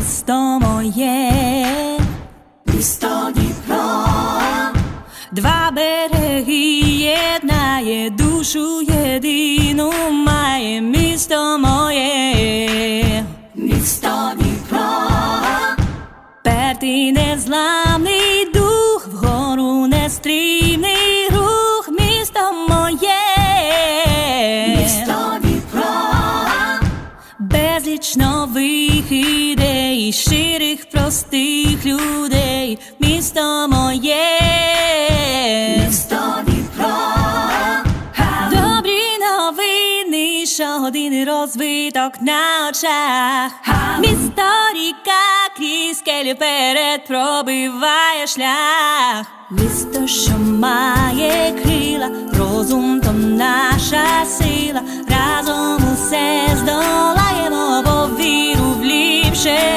місто моє, місто Дніпро, два береги єднає душу єдину, має місто моє, місто Дніпро, пертий незламний дух, вгору нестрімний рух, безліч нових ідей, щирих простих людей, місто моє. місто Дніпро, Добрі новини, що один розвиток на очах. Місто ріка крізь скелі вперед пробиває шлях. Місто, що має крила, розум то наша сила. share.